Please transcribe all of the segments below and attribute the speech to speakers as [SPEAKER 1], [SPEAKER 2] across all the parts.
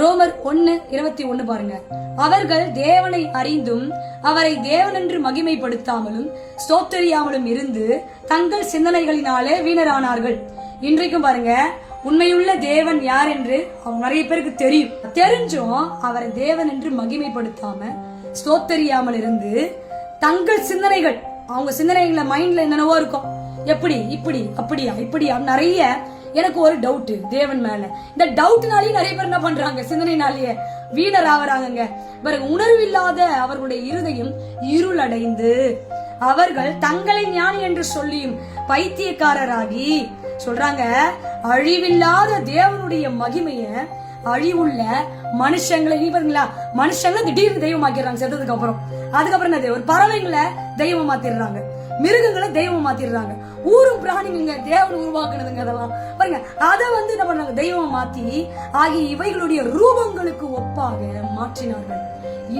[SPEAKER 1] ரோமர் ஒன்னு இருபத்தி ஒன்னு பாருங்க. அவர்கள் தேவனை அறிந்தும் அவரை தேவனென்று மகிமைப்படுத்தாமலும் ஸ்தோத்தரியாமலும் இருந்து தங்கள் சிந்தனைகளினாலே வீணரானார்கள். இன்றைக்கும் பாருங்க உண்மையுள்ள தேவன் யார் என்று அவங்க நிறைய பேருக்கு தெரியும். தெரிஞ்சும் அவரை தேவன் என்று மகிமைப்படுத்தாம ஸ்தோத்தரியாமல் இருந்து தங்கள் சிந்தனைகள் அவங்க சிந்தனைகளை மைண்ட்ல என்னென்னவோ இருக்கும். எப்படி இப்படி அப்படியா இப்படியா? நிறைய எனக்கு ஒரு டவுட் தேவன் மேல. இந்த டவுட்னாலேயே நிறைய பேர் என்ன பண்றாங்க? சிந்தனைனாலேயே வீணர் ஆகிறாங்க பிறகு உணர்வு இல்லாத அவர்களுடைய இருதயம் இருளடைந்து அவர்கள் தங்களை ஞானி என்று சொல்லியும் பைத்தியக்காரராகி சொல்றாங்க அழிவில்லாத தேவனுடைய மகிமைய அழிவுள்ள மனுஷங்களை நீ பாருங்களா மனுஷங்களை திடீர்னு தெய்வம் ஆக்கிடுறாங்க செத்ததுக்கு அப்புறம். அதுக்கப்புறம் என்ன ஒரு பறவைங்களை தெய்வம் மாத்திடுறாங்க மிருகங்களை தெய்வம் மாத்திடுறாங்க ஊரும் பிராணிங்க தேவன் உருவாக்குனதுங்க அதெல்லாம் பாருங்க அதை வந்து நம்ம நாங்கள் தெய்வம் மாத்தி ஆகிய இவைகளுடைய ரூபங்களுக்கு ஒப்பாக மாற்றினார்கள்.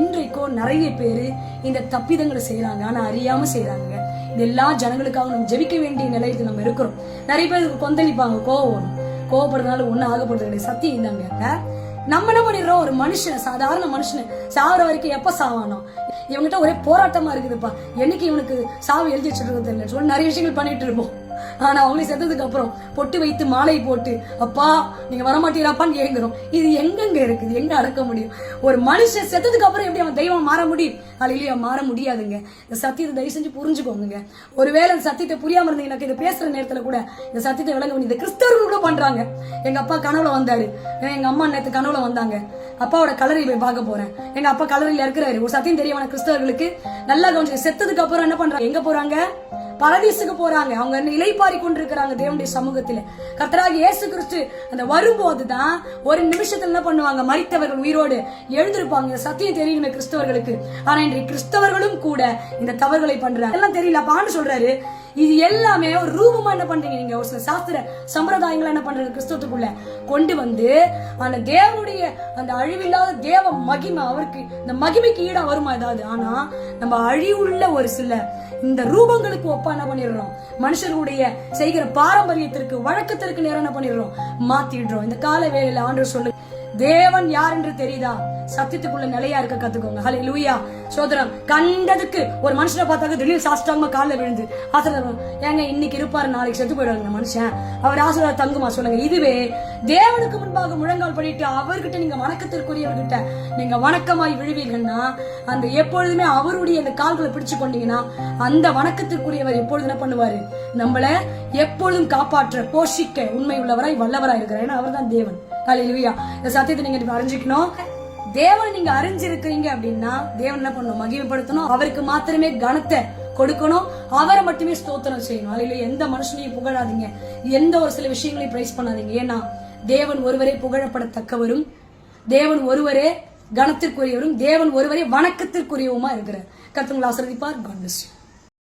[SPEAKER 1] இன்றைக்கோ நிறைய பேரு இந்த தப்பிதங்களை செய்யறாங்க ஆனா அறியாம செய்யறாங்க இது எல்லா ஜனங்களுக்காக நம்ம ஜெபிக்க வேண்டிய நிலையத்தில் நம்ம இருக்கிறோம். நிறைய பேர் கொந்தளிப்பாங்க கோவம். கோவப்படுறதுனால ஒன்றும் ஆகப்படுறது கிடையாது. சத்தியம் இந்தாங்க நம்ம என்ன பண்ணிடுறோம்? ஒரு மனுஷன் சாதாரண மனுஷன் சாகுற வரைக்கும் எப்ப சாவானோ? இவங்கிட்ட ஒரே போராட்டமா இருக்குதுப்பா. என்னைக்கு இவனுக்கு சாவு எழுதி வச்சிருக்கிறது தெரியல. சொல்லி நிறைய விஷயங்கள் பண்ணிட்டு இருப்போம். ஆனா அவங்களே செத்ததுக்கு அப்புறம் பொட்டு வைத்து மாலை போட்டு அப்பா நீங்க வரமாட்டீராப்பான்னு ஏங்குறோம் இது எங்கெங்க இருக்குது எங்க அடக்க முடியும்? ஒரு மனுஷன் செத்ததுக்கு அப்புறம் எப்படி அவன் தெய்வம் மாற முடியும்? அலையிலேயே மாற முடியாதுங்க. இந்த சத்தியத்தை தயவு செஞ்சு புரிஞ்சுக்கோங்க ஒருவேளை இந்த சத்தியத்தை புரியாம இருந்தீங்க எனக்கு இதை பேசுற நேரத்துல கூட இந்த சத்தியத்தை விளங்க முடியும். இந்த கிறிஸ்தவர்கள் கூட பண்றாங்க. எங்க அப்பா கனவுல வந்தாரு. எங்க அம்மா நேத்து கனவுல வந்தாங்க. அப்பாவோட கலரை போய் பார்க்க போறேன். எங்க அப்பா கலரில இருக்கிறாரு. ஒரு சத்தியம் தெரியவான கிறிஸ்தவர்களுக்கு நல்லா கவனிச்சு செத்ததுக்கு அப்புறம் என்ன பண்றாங்க? எங்க போறாங்க? பரதீசுக்கு போறாங்க. அவங்க இலைப்பாரி கொண்டிருக்கிறாங்க தேவனுடைய சமூகத்துல. கர்த்தராக இயேசு கிறிஸ்து அந்த வரும்போது தான் ஒரு நிமிஷத்துல என்ன பண்ணுவாங்க? மறித்தவர்கள் உயிரோடு எழுந்திருப்பாங்க. சத்தியம் தெரியணுமே கிறிஸ்தவர்களுக்கு. ஆனா இன்றைக்கு கிறிஸ்தவர்களும் கூட இந்த தவறுகளை பண்றாங்க. எல்லாம் தெரியல. பான்னு சொல்றாரு இது எல்லாமே ஒரு ரூபமா என்ன பண்றீங்க நீங்க? ஒரு சில சாஸ்திர சம்பிரதாயங்களை என்ன பண்றது கிறிஸ்தவத்துக்குள்ள? கொண்டு வந்து அந்த தேவனுடைய அந்த அழிவில்லாத தேவ மகிமை அவருக்கு இந்த மகிமைக்கு ஈடா வருமா ஏதாவது? ஆனா நம்ம அழிவுள்ள ஒரு சில இந்த ரூபங்களுக்கு ஒப்பா என்ன பண்ணிடுறோம்? மனுஷர்களுடைய செய்கிற பாரம்பரியத்திற்கு வழக்கத்திற்கு நேரம் என்ன பண்ணிடுறோம்? மாத்திடுறோம். இந்த கால வேலையில ஆண்டு சொல்லு தேவன் யார் என்று தெரியுதா? சத்தியத்துக்குள்ள நிலையா இருக்க கத்துக்கோங்க. ஹலே லூயா சோதரம் கண்டதுக்கு ஒரு மனுஷனை பார்த்தாக்க திடீர் சாஸ்டாம காலில் விழுந்து ஆசிரியர் ஏங்க இன்னைக்கு இருப்பாரு நாளைக்கு செத்து போயிடுவாங்க மனுஷன். அவர் ஆசிரியர் தங்குமா சொல்லுங்க. இதுவே தேவனுக்கு முன்பாக முழங்கால் பண்ணிட்டு அவர்கிட்ட நீங்க வணக்கத்திற்குரியவர்கிட்ட நீங்க வணக்கமாய் விழுவீங்கன்னா அந்த எப்பொழுதுமே அவருடைய அந்த கால்களை பிடிச்சு கொண்டீங்கன்னா அந்த வணக்கத்திற்குரியவர் எப்பொழுது என்ன பண்ணுவாரு? நம்மள எப்பொழுதும் காப்பாற்ற போஷிக்க உண்மை உள்ளவராய் வல்லவராய் இருக்கிறார். ஏன்னா அவர் தான் தேவன். ஹalleluya இந்த சத்தியத்தை நீங்க அறிஞ்சுக்கணும். தேவன் நீங்க அறிஞ்சிருக்கிறீங்க அப்படின்னா தேவன் என்ன பண்ணணும் மகிமைப்படுத்தணும். அவருக்கு மாத்திரமே கனத்தை கொடுக்கணும். அவரை மட்டுமே ஸ்தோத்திரம் செய்யணும். அல்ல எந்த மனுஷனையும் புகழாதீங்க. எந்த ஒரு சில விஷயங்களையும் பிரைஸ் பண்ணாதீங்க. ஏன்னா தேவன் ஒருவரே புகழப்படத்தக்கவரும் தேவன் ஒருவரே கனத்திற்குரியவரும் தேவன் ஒருவரே வணக்கத்திற்குரியவுமா இருக்கிறார். கத்துங்களை ஆசிரதிப்பார் காட்.